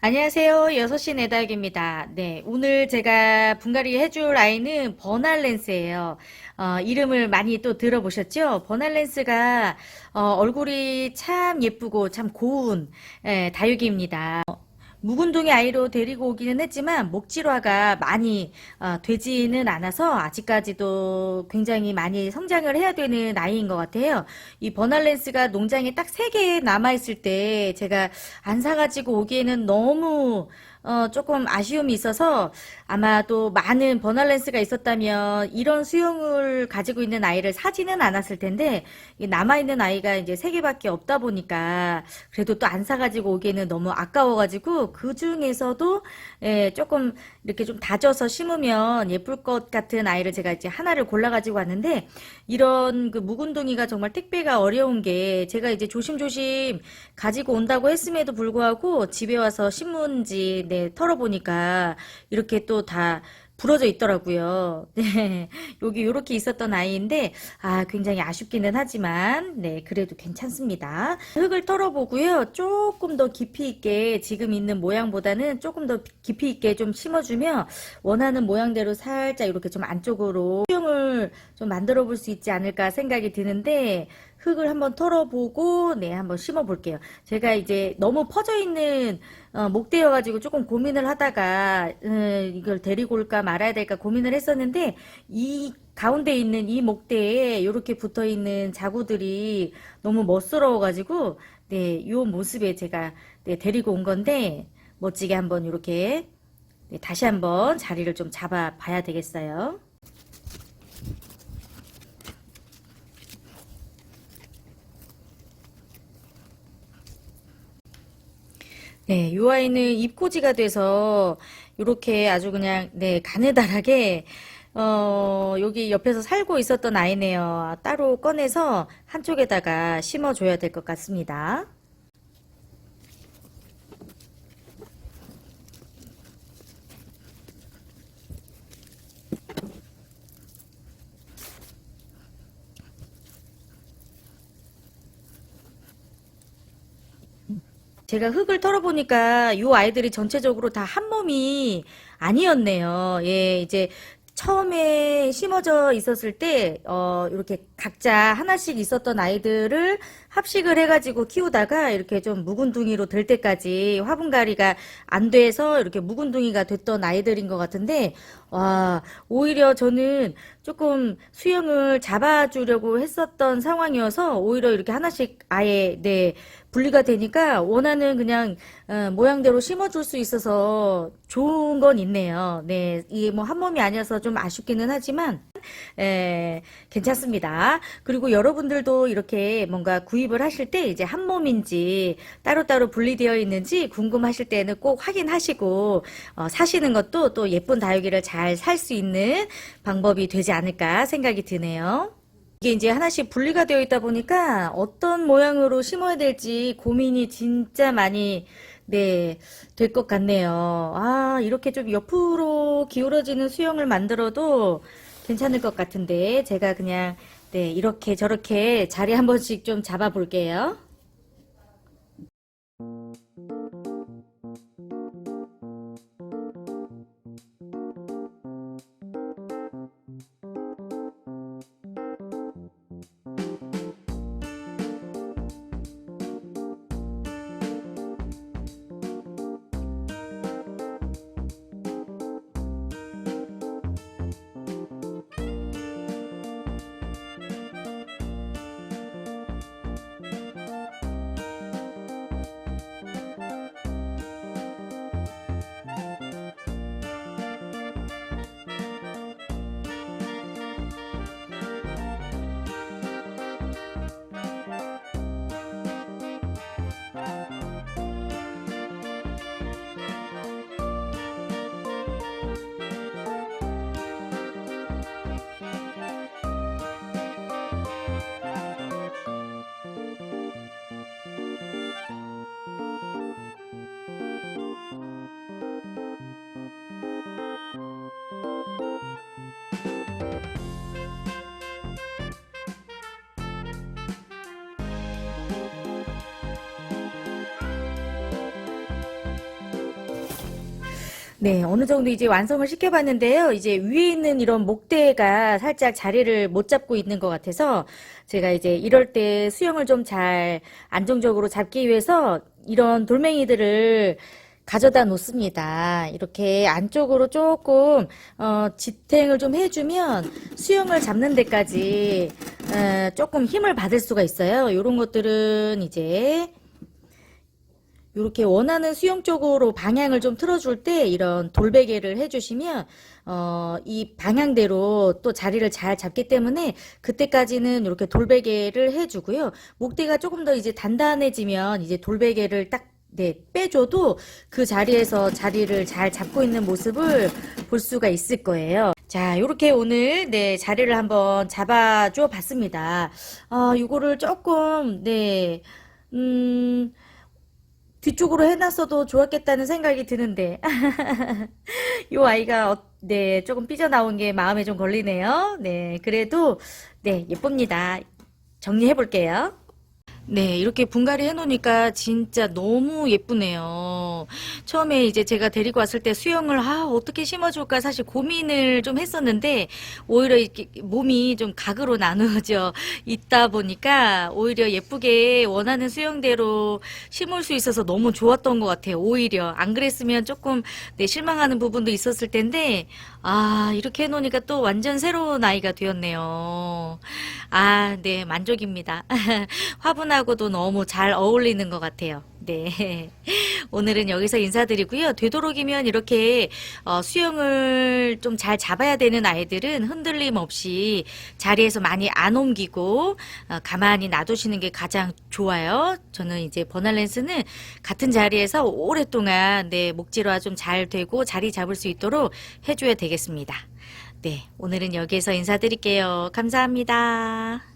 안녕하세요. 6시 내다육입니다. 네, 오늘 제가 분갈이 해줄 아이는 버날렌스예요. 어, 이름을 많이 또 들어보셨죠? 버날렌스가 어, 얼굴이 참 예쁘고 참 고운 예, 다육이입니다. 묵은둥이 아이로 데리고 오기는 했지만 목질화가 많이 어, 되지는 않아서 아직까지도 굉장히 많이 성장을 해야 되는 아이인 것 같아요. 이 버날렌스가 농장에 딱세개 남아있을 때 제가 안 사가지고 오기에는 너무 어, 조금 아쉬움이 있어서 아마도 많은 버널렌스가 있었다면 이런 수영을 가지고 있는 아이를 사지는 않았을 텐데 이 남아있는 아이가 이제 세 개밖에 없다 보니까 그래도 또 안 사가지고 오기에는 너무 아까워가지고 그 중에서도 예, 조금 이렇게 좀 다져서 심으면 예쁠 것 같은 아이를 제가 이제 하나를 골라가지고 왔는데 이런 그 묵은둥이가 정말 택배가 어려운 게 제가 이제 조심조심 가지고 온다고 했음에도 불구하고 집에 와서 신문지 네, 털어보니까 이렇게 또 다 부러져 있더라고요. 네. 여기 이렇게 있었던 아이인데, 아, 굉장히 아쉽기는 하지만, 네, 그래도 괜찮습니다. 흙을 털어보고요. 조금 더 깊이 있게, 지금 있는 모양보다는 조금 더 깊이 있게 좀 심어주면, 원하는 모양대로 살짝 이렇게 좀 안쪽으로 수영을 좀 만들어 볼 수 있지 않을까 생각이 드는데, 흙을 한번 털어보고, 네, 한번 심어 볼게요. 제가 이제 너무 퍼져 있는 어, 목대여 가지고 조금 고민을 하다가 어, 이걸 데리고 올까 말아야 될까 고민을 했었는데 이 가운데 있는 이 목대에 이렇게 붙어 있는 자구들이 너무 멋스러워 가지고 네, 요 모습에 제가 네, 데리고 온 건데 멋지게 한번 이렇게 네, 다시 한번 자리를 좀 잡아 봐야 되겠어요. 네, 이 아이는 입꼬지가 돼서 이렇게 아주 그냥 네 가느다랗게 어 여기 옆에서 살고 있었던 아이네요. 따로 꺼내서 한쪽에다가 심어줘야 될 것 같습니다. 제가 흙을 털어보니까 이 아이들이 전체적으로 다 한 몸이 아니었네요. 예, 이제 처음에 심어져 있었을 때, 어, 이렇게 각자 하나씩 있었던 아이들을 합식을 해가지고 키우다가 이렇게 좀 묵은둥이로 될 때까지 화분갈이가 안 돼서 이렇게 묵은둥이가 됐던 아이들인 것 같은데, 와, 오히려 저는 조금 수영을 잡아주려고 했었던 상황이어서 오히려 이렇게 하나씩 아예, 네, 분리가 되니까 원하는 그냥, 어, 모양대로 심어줄 수 있어서 좋은 건 있네요. 네, 이게 뭐 한 몸이 아니어서 좀 아쉽기는 하지만, 에, 괜찮습니다. 그리고 여러분들도 이렇게 뭔가 구입을 하실 때 이제 한 몸인지 따로따로 분리되어 있는지 궁금하실 때는 꼭 확인하시고 어, 사시는 것도 또 예쁜 다육이를 잘 살 수 있는 방법이 되지 않을까 생각이 드네요. 이게 이제 하나씩 분리가 되어 있다 보니까 어떤 모양으로 심어야 될지 고민이 진짜 많이 네, 될 것 같네요. 아, 이렇게 좀 옆으로 기울어지는 수영을 만들어도 괜찮을 것 같은데 제가 그냥 네, 이렇게 저렇게 자리 한 번씩 좀 잡아 볼게요. 네, 어느 정도 이제 완성을 시켜봤는데요. 이제 위에 있는 이런 목대가 살짝 자리를 못 잡고 있는 것 같아서 제가 이제 이럴 때 수영을 좀 잘 안정적으로 잡기 위해서 이런 돌멩이들을 가져다 놓습니다. 이렇게 안쪽으로 조금 어, 지탱을 좀 해주면 수영을 잡는 데까지 어, 조금 힘을 받을 수가 있어요. 이런 것들은 이제 이렇게 원하는 수영 쪽으로 방향을 좀 틀어줄 때 이런 돌베개를 해주시면 어, 이 방향대로 또 자리를 잘 잡기 때문에 그때까지는 이렇게 돌베개를 해주고요. 목대가 조금 더 이제 단단해지면 이제 돌베개를 딱 네, 빼줘도 그 자리에서 자리를 잘 잡고 있는 모습을 볼 수가 있을 거예요. 자, 요렇게 오늘, 네, 자리를 한번 잡아줘 봤습니다. 아, 요거를 조금, 네, 음, 뒤쪽으로 해놨어도 좋았겠다는 생각이 드는데 요 아이가 어- 네 조금 삐져나온 게 마음에 좀 걸리네요. 네 그래도 네 예쁩니다. 정리해 볼게요. 네, 이렇게 분갈이 해 놓으니까 진짜 너무 예쁘네요. 처음에 이제 제가 데리고 왔을 때 수영을, 아, 어떻게 심어줄까 사실 고민을 좀 했었는데, 오히려 이렇게 몸이 좀 각으로 나누어져 있다 보니까, 오히려 예쁘게 원하는 수영대로 심을 수 있어서 너무 좋았던 것 같아요. 오히려. 안 그랬으면 조금, 네, 실망하는 부분도 있었을 텐데, 아, 이렇게 해놓으니까 또 완전 새로운 아이가 되었네요. 아, 네, 만족입니다. 화분하고도 너무 잘 어울리는 것 같아요. 네. 오늘은 여기서 인사드리고요. 되도록이면 이렇게 어, 수영을 좀 잘 잡아야 되는 아이들은 흔들림 없이 자리에서 많이 안 옮기고 어, 가만히 놔두시는 게 가장 좋아요. 저는 이제 버날렌스는 같은 자리에서 오랫동안 네, 목질화 좀 잘 되고 자리 잡을 수 있도록 해줘야 되겠습니다. 네, 오늘은 여기에서 인사드릴게요. 감사합니다.